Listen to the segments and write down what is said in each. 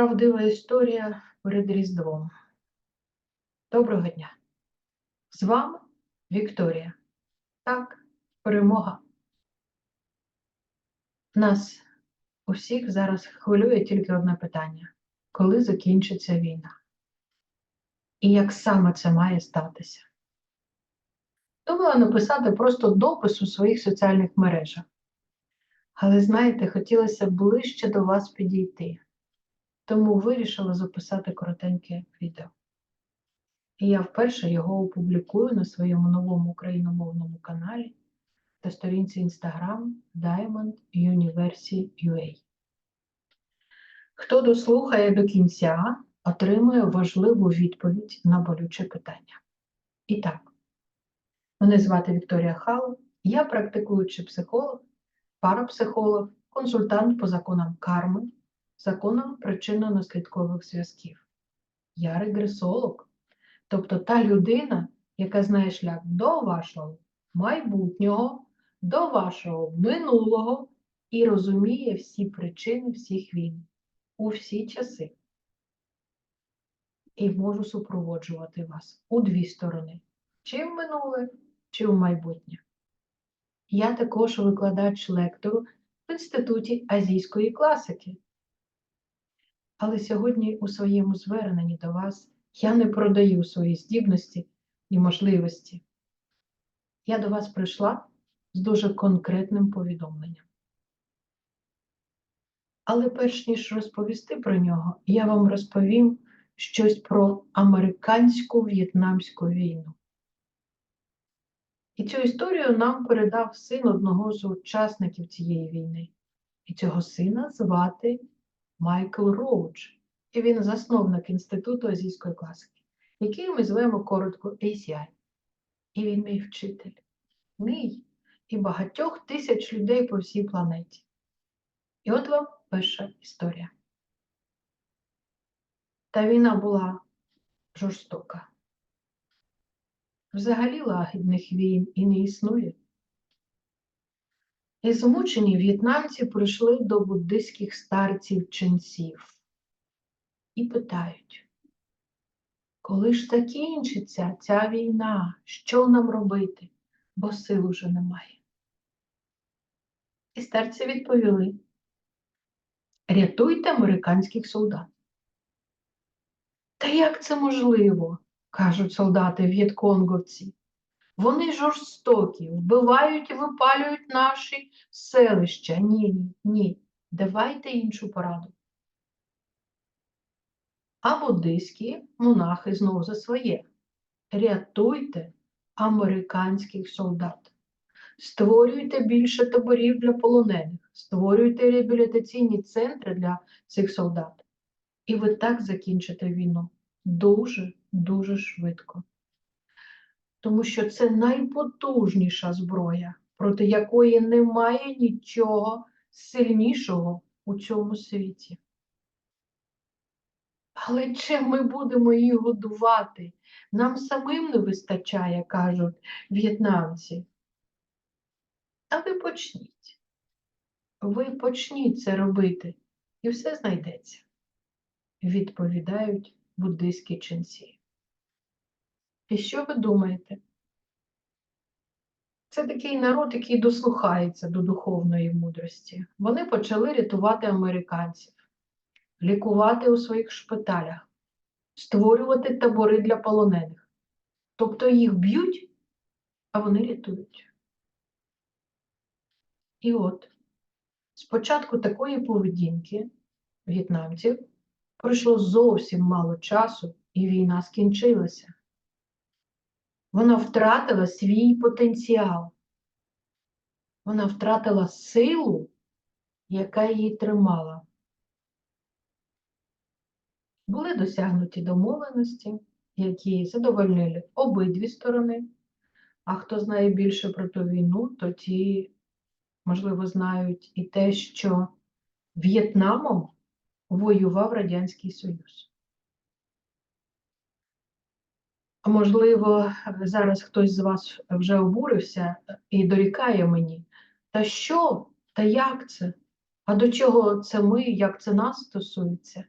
Правдива історія перед Різдвом. Доброго дня! З вами Вікторія. Так, перемога. Нас усіх зараз хвилює тільки одне питання: коли закінчиться війна? І як саме це має статися? Думала написати просто допис у своїх соціальних мережах. Але знаєте, хотілося ближче до вас підійти тому вирішила записати коротеньке відео. І я вперше його опублікую на своєму новому україномовному каналі та сторінці Instagram Diamond University UA. Хто дослухає до кінця, отримує важливу відповідь на болюче питання. І так, мене звати Вікторія Хало, я практикуючий психолог, парапсихолог, консультант по законам карми законом причинно-наслідкових зв'язків. Я регресолог, тобто та людина, яка знає шлях до вашого майбутнього, до вашого минулого і розуміє всі причини всіх війн у всі часи. І можу супроводжувати вас у дві сторони: чи в минуле, чи в майбутнє. Я також викладач лектору в Інституті азійської класики. Але сьогодні у своєму зверненні до вас я не продаю свої здібності і можливості. Я до вас прийшла з дуже конкретним повідомленням. Але перш ніж розповісти про нього, я вам розповім щось про американську в'єтнамську війну. І цю історію нам передав син одного з учасників цієї війни. І цього сина звати Майкл Роудж, і він засновник Інституту азійської класики, який ми звемо коротко ACI. І він мій вчитель, мій і багатьох тисяч людей по всій планеті. І от вам перша історія. Та війна була жорстока. Взагалі лагідних війн і не існує. І змучені в'єтнамці прийшли до буддистських старців ченців і питають, коли ж закінчиться ця війна, що нам робити, бо сил уже немає? І старці відповіли, рятуйте американських солдат. Та як це можливо? кажуть солдати в'єтконговці. Вони жорстокі, вбивають і випалюють наші селища. Ні, ні. Давайте іншу пораду. А буддийські монахи знову за своє. Рятуйте американських солдат. Створюйте більше таборів для полонених, створюйте реабілітаційні центри для цих солдат. І ви так закінчите війну дуже-дуже швидко тому що це найпотужніша зброя, проти якої немає нічого сильнішого у цьому світі. Але чим ми будемо її годувати? Нам самим не вистачає, кажуть в'єтнамці. А ви почніть. Ви почніть це робити, і все знайдеться, відповідають буддийські ченці. І що ви думаєте? Це такий народ, який дослухається до духовної мудрості. Вони почали рятувати американців, лікувати у своїх шпиталях, створювати табори для полонених. Тобто їх б'ють, а вони рятують. І от, спочатку такої поведінки в'єтнамців пройшло зовсім мало часу, і війна скінчилася. Вона втратила свій потенціал. Вона втратила силу, яка її тримала. Були досягнуті домовленості, які задовольнили обидві сторони. А хто знає більше про ту війну, то ті, можливо, знають і те, що В'єтнамом воював Радянський Союз. Можливо, зараз хтось з вас вже обурився і дорікає мені. Та що? Та як це? А до чого це ми, як це нас стосується?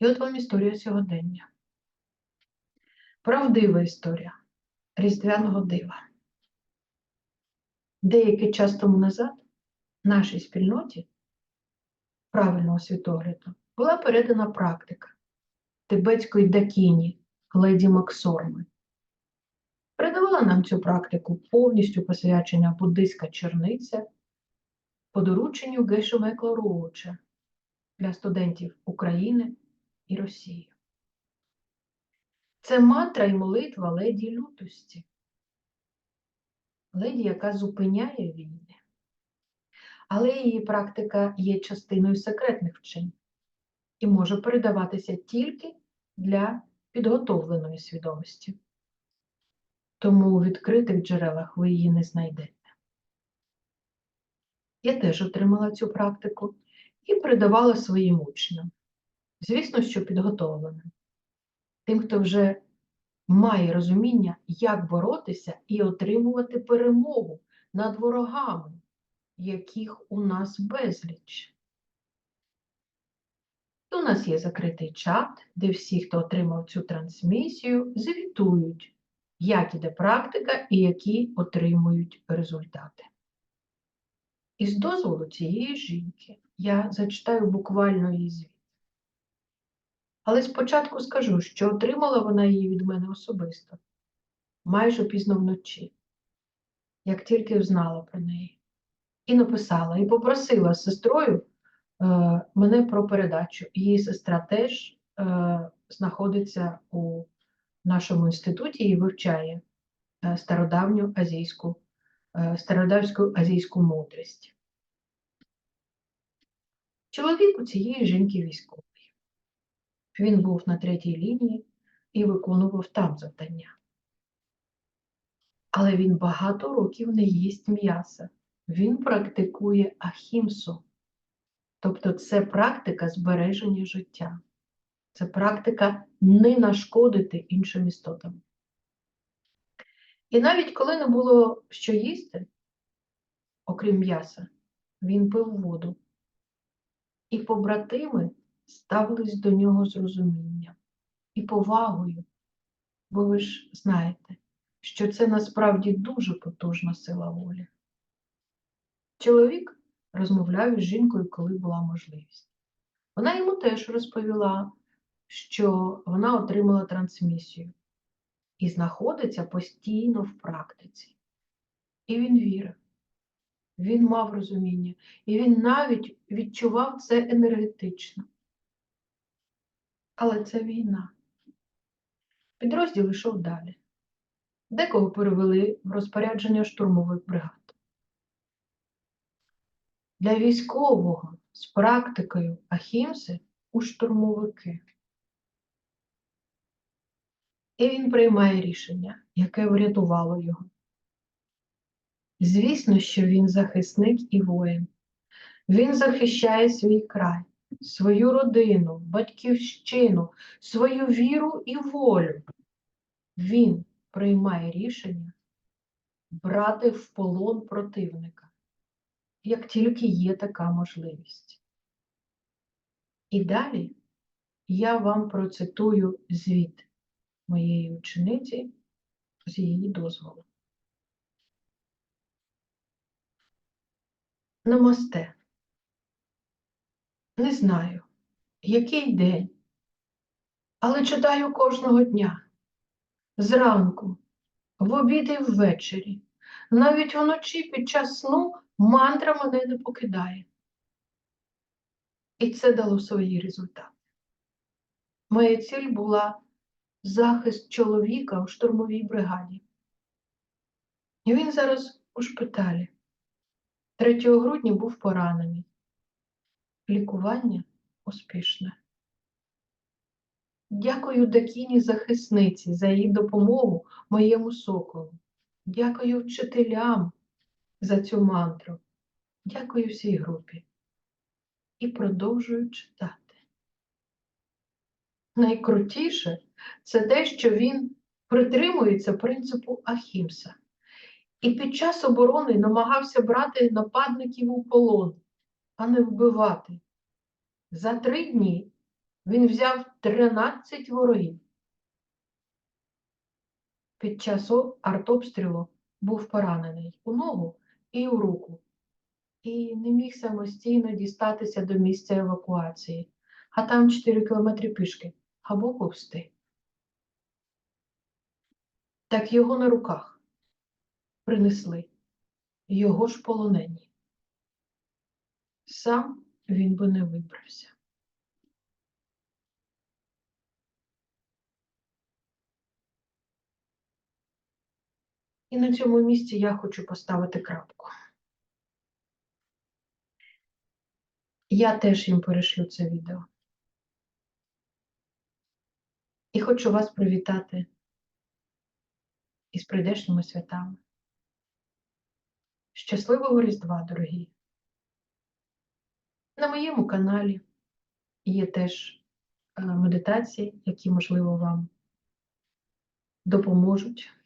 І от вам історія сьогодення. Правдива історія Різдвяного дива. Деякий час тому назад в нашій спільноті правильного світогляду була передана практика тибетської дакіні леді Максорми. Передавала нам цю практику повністю посвячена буддистська черниця по дорученню Гешу Мекларовича для студентів України і Росії. Це мантра і молитва леді лютості, леді, яка зупиняє війни. Але її практика є частиною секретних вчень і може передаватися тільки для підготовленої свідомості. Тому у відкритих джерелах ви її не знайдете. Я теж отримала цю практику і передавала своїм учням. Звісно, що підготовленим. Тим, хто вже має розуміння, як боротися і отримувати перемогу над ворогами, яких у нас безліч. У нас є закритий чат, де всі, хто отримав цю трансмісію, звітують, як іде практика і які отримують результати. І з дозволу цієї жінки я зачитаю буквально її звіт. Але спочатку скажу, що отримала вона її від мене особисто, майже пізно вночі, як тільки взнала про неї. І написала, і попросила з сестрою мене про передачу. Її сестра теж е, знаходиться у нашому інституті і вивчає е, стародавню азійську, е, стародавську азійську мудрість. Чоловік у цієї жінки військовий. Він був на третій лінії і виконував там завдання. Але він багато років не їсть м'яса. Він практикує ахімсу. Тобто це практика збереження життя. Це практика не нашкодити іншим істотам. І навіть коли не було що їсти, окрім м'яса, він пив воду. І побратими ставились до нього з розумінням і повагою, бо ви ж знаєте, що це насправді дуже потужна сила волі. Чоловік розмовляв із жінкою, коли була можливість. Вона йому теж розповіла, що вона отримала трансмісію і знаходиться постійно в практиці. І він вірив, він мав розуміння, і він навіть відчував це енергетично. Але це війна. Підрозділ йшов далі. Декого перевели в розпорядження штурмових бригад. Для військового з практикою Ахімси у штурмовики. І він приймає рішення, яке врятувало його. Звісно, що він захисник і воїн. Він захищає свій край, свою родину, батьківщину, свою віру і волю. Він приймає рішення брати в полон противника, як тільки є така можливість. І далі я вам процитую звіт моєї учениці з її дозволу. Намасте. Не знаю, який день, але читаю кожного дня. Зранку, в обід і ввечері, навіть вночі під час сну мантра мене не покидає. І це дало свої результати. Моя ціль була захист чоловіка у штурмовій бригаді. І він зараз у шпиталі. 3 грудня був поранений. Лікування успішне. Дякую Дакіні захисниці за її допомогу моєму соколу. Дякую вчителям за цю мантру. Дякую всій групі. І продовжую читати. Найкрутіше це те, що він притримується принципу Ахімса. І під час оборони намагався брати нападників у полон, а не вбивати. За три дні він взяв 13 ворогів. Під час артобстрілу був поранений у ногу і у руку, і не міг самостійно дістатися до місця евакуації, а там 4 кілометри пішки або повсти. Так його на руках принесли, його ж полонені. Сам він би не вибрався. І на цьому місці я хочу поставити крапку. Я теж їм перешлю це відео. І хочу вас привітати із прийдешніми святами. Щасливого Різдва, дорогі! На моєму каналі є теж е, медитації, які, можливо, вам допоможуть,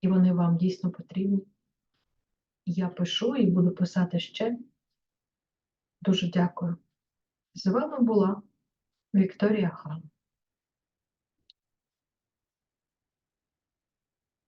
і вони вам дійсно потрібні. Я пишу і буду писати ще. Дуже дякую. З вами була Вікторія Хан.